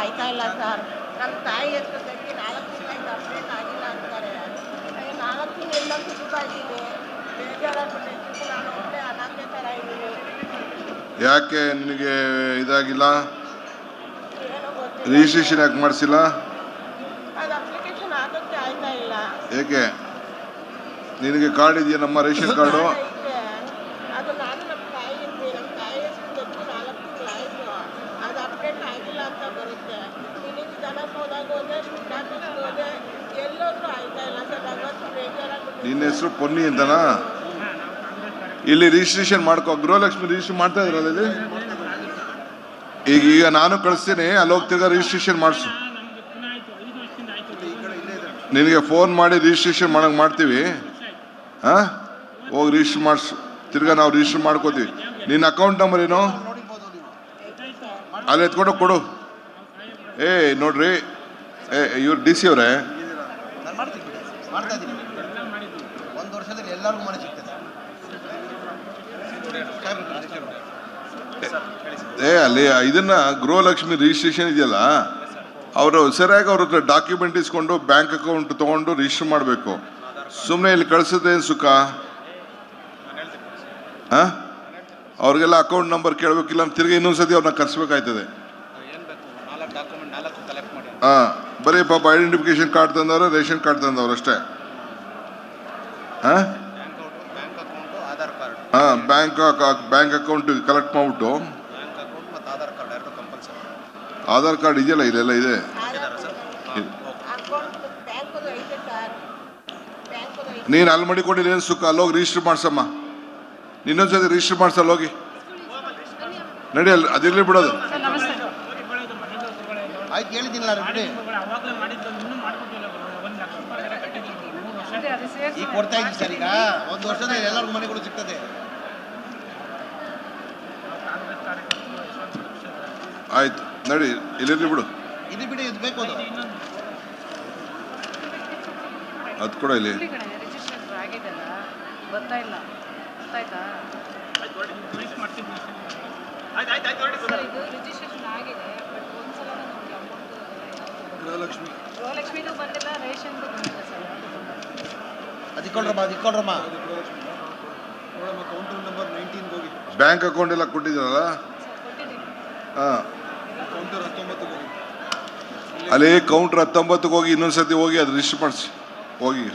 ಆಯ್ತಾ ಇಲ್ಲ ಸರ್? ನಮ್ಮ ತಾಯಿ ಹೆಸರು ತೆಗಿ ನಾಲ್ಕು ತಿಂಗಳಿಂದ ಅಪ್ಡೇಟ್ ಆಗಿಲ್ಲ ಅಂತಾರೆ. ನಾಲ್ಕು ತಿಂಗಳಿಂದ ಸುತ್ತಾ ಇದ್ದೀನಿ ಬೇಜಾರಾಗ್ಬಿಟ್ಟು. ನಾನು ಒಳ್ಳೆ ಅನಾಥೆ ಥರ ಇದ್ದೀನಿ. ಯಾಕೆ ನಿನಗೆ ಇದಾಗಿಲ್ಲ? ರಿಜಿಸ್ಟ್ರೇಷನ್ ಯಾಕೆ ಮಾಡಿಸಿಲ್ಲ? ಅದು ಅಪ್ಲಿಕೇಶನ್ ಆಗೋಕ್ಕೆ ಆಯ್ತಾ ಇಲ್ಲ. ಏಕೆ? ನಿನಗೆ ಕಾರ್ಡ್ ಇದೆಯಾ ನಮ್ಮ ರೇಷನ್ ಕಾರ್ಡು ಐತೆ. ಅದು ನಾನು ನಮ್ಮ ತಾಯಿ ಇದ್ವಿ ನಮ್ಮ ತಾಯಿ ಹೆಸರು ತೆಗಿ ನಾಲ್ಕು ತಿಂಗಳಾಯ್ತು ಅದು ಅಪ್ಡೇಟ್ ಆಗಿಲ್ಲ ಅಂತ ಬರುತ್ತೆ. ಆಯ್ತಾ ಇಲ್ಲ ಸರ್? ನಿನ್ನ ಹೆಸರು ಪೊನ್ನಿ ಅಂತನಾ? ಇಲ್ಲಿ ರಿಜಿಸ್ಟ್ರೇಷನ್ ಮಾಡ್ಕೋ ಗೃಹಲಕ್ಷ್ಮಿ ರಿಜಿಸ್ಟ್ರ್ ಮಾಡ್ತಾ ಇದ್ರಲ್ಲ ಇಲ್ಲಿ ಈಗ ಈಗ ನಾನು ಕಳಿಸ್ತೀನಿ. ಅಲ್ಲಿ ಹೋಗಿ ತಿರ್ಗಾ ರಿಜಿಸ್ಟ್ರೇಷನ್ ಮಾಡಿಸು. ನಿನಗೆ ಫೋನ್ ಮಾಡಿ ರಿಜಿಸ್ಟ್ರೇಷನ್ ಮಾಡಂಗೆ ಮಾಡ್ತೀವಿ. ಹಾಂ? ಹೋಗಿ ರಿಜಿಸ್ಟರ್ ಮಾಡಿಸು. ತಿರ್ಗಾ ನಾವು ರಿಜಿಸ್ಟರ್ ಮಾಡ್ಕೋತೀವಿ. ನಿನ್ನ ಅಕೌಂಟ್ ನಂಬರ್ ಏನು? ಅಲ್ಲಿ ಎತ್ಕೊಂಡು ಕೊಡು. ಏ ನೋಡ್ರಿ. ಏ ಇವ್ರು ಡಿ ಸಿ ಅವರೇ. ನಾನು ಮಾಡ್ತೀನಿ ಬಿಡಿ. ಮಾಡ್ತಾ ಇದ್ದೀನಿ ಒಂದು ವರ್ಷದಲ್ಲಿ ಎಲ್ಲರಿಗೂ ಮನೆ ಸಿಗ್ತದೆ. ಏ ಅಲ್ಲಿ ಇದನ್ನ ಗೃಹಲಕ್ಷ್ಮಿ ರಿಜಿಸ್ಟ್ರೇಷನ್ ಇದೆಯಲ್ಲ ಅವರು ಸರಿಯಾಗಿ ಅವ್ರ ಹತ್ರ ಡಾಕ್ಯುಮೆಂಟ್ ಇಸ್ಕೊಂಡು ಬ್ಯಾಂಕ್ ಅಕೌಂಟ್ ತಗೊಂಡು ರಿಜಿಸ್ಟರ್ ಮಾಡಬೇಕು. ಸುಮ್ಮನೆ ಇಲ್ಲಿ ಕಳ್ಸೋದೇನು ಸುಖ? ಹಾಂ? ಅವ್ರಿಗೆಲ್ಲ ಅಕೌಂಟ್ ನಂಬರ್ ಕೇಳಬೇಕಿಲ್ಲ ತಿರ್ಗಿ ಇನ್ನೊಂದ್ಸತಿ ಅವ್ರನ್ನ ಕರ್ಸ್ಬೇಕಾಯ್ತದೆ ಏನು ಬೇಕು ನಾಲ್ಕು ಡಾಕ್ಯುಮೆಂಟ್ ನಾಲ್ಕು ಕಲೆಕ್ಟ್ ಮಾಡಿ ಹಾ, ಬರೀ ಪಾಪ ಐಡೆಂಟಿಫಿಕೇಶನ್ ಕಾರ್ಡ್ ತಂದವ್ರೆ, ರೇಷನ್ ಕಾರ್ಡ್ ತಂದವ್ರು ಅಷ್ಟೇ. ಹಾಂ? ಹಾ ಬ್ಯಾಂಕ್ ಬ್ಯಾಂಕ್ ಅಕೌಂಟ್ ಕಲೆಕ್ಟ್ ಮಾಡ್ಬಿಟ್ಟು. ಆಧಾರ್ ಕಾರ್ಡ್ ಇದೆಯಲ್ಲ, ಇಲ್ಲೆಲ್ಲ ಇದೆ? ನೀನು ಅಲ್ಲಿ ಮಡಿಕೊಂಡಿಲ್ಲ, ಏನು ಸುಖ? ಅಲ್ಲೋಗಿ ರಿಜಿಸ್ಟರ್ ಮಾಡ್ಸಮ್ಮ. ಇನ್ನೊಂದ್ಸತಿ ರಿಜಿಸ್ಟರ್ ಮಾಡ್ಸಲ್ಲ, ಹೋಗಿ. ನಡಿ ಅಲ್ಲಿ, ಅದಿರ್ಲಿ ಬಿಡೋದು. ಆಯ್ತು ಹೇಳಿದ್ದೀನಲ್ಲ ಬಿಡಿ ಈಗ ಕೊಡ್ತಾ ಇದ್ದೀನಿ ಸರ್ ಈಗ ಒಂದು ವರ್ಷದಲ್ಲಿ ಎಲ್ಲರಿಗೂ ಮನೆಗಳು ಸಿಗ್ತದೆ. ಆಯ್ತು ನಡಿ ಇಲ್ಲಿರ್ಲಿ ಬಿಡು. ಇದು ಬಿಡಿ ಇದು ಬೇಕು ಅದು. ಅದು ಕೂಡ ಇಲ್ಲಿ. ರಿಜಿಸ್ಟ್ರೇಷನ್ ಆಗಿದೆಲ್ಲ ಬರ್ತಾ ಇಲ್ಲ. ಗೊತ್ತಾಯ್ತಾ? ಆಯ್ತು ಆಯ್ತು ಆಯ್ತು ಇದು ರಿಜಿಸ್ಟ್ರೇಷನ್ ಆಗಿದೆ ಬಟ್ ಗೃಹಲಕ್ಷ್ಮಿ. ಗೃಹಲಕ್ಷ್ಮಿದು ಬಂದಿಲ್ಲ ರೇಷನ್ದು ಸರ್. ಅದು ಹೋಗಿ ಬ್ಯಾಂಕ್ ಅಕೌಂಟ್ ಎಲ್ಲ ಕೊಟ್ಟಿದ್ದೀರಲ್ಲ? ಕೌಂಟರ್ ಕೊಟ್ಟಿದ್ದೀವಿ. ಹೋಗಿ. ಅಲ್ಲಿ ಕೌಂಟ್ರ್ ಹತ್ತೊಂಬತ್ತಕ್ಕೆ ಹೋಗಿ ಇನ್ನೊಂದ್ಸತಿ ಹೋಗಿ ಅದು ರಿಜಿಸ್ಟರ್ ಮಾಡಿಸಿ. ಹೋಗಿ.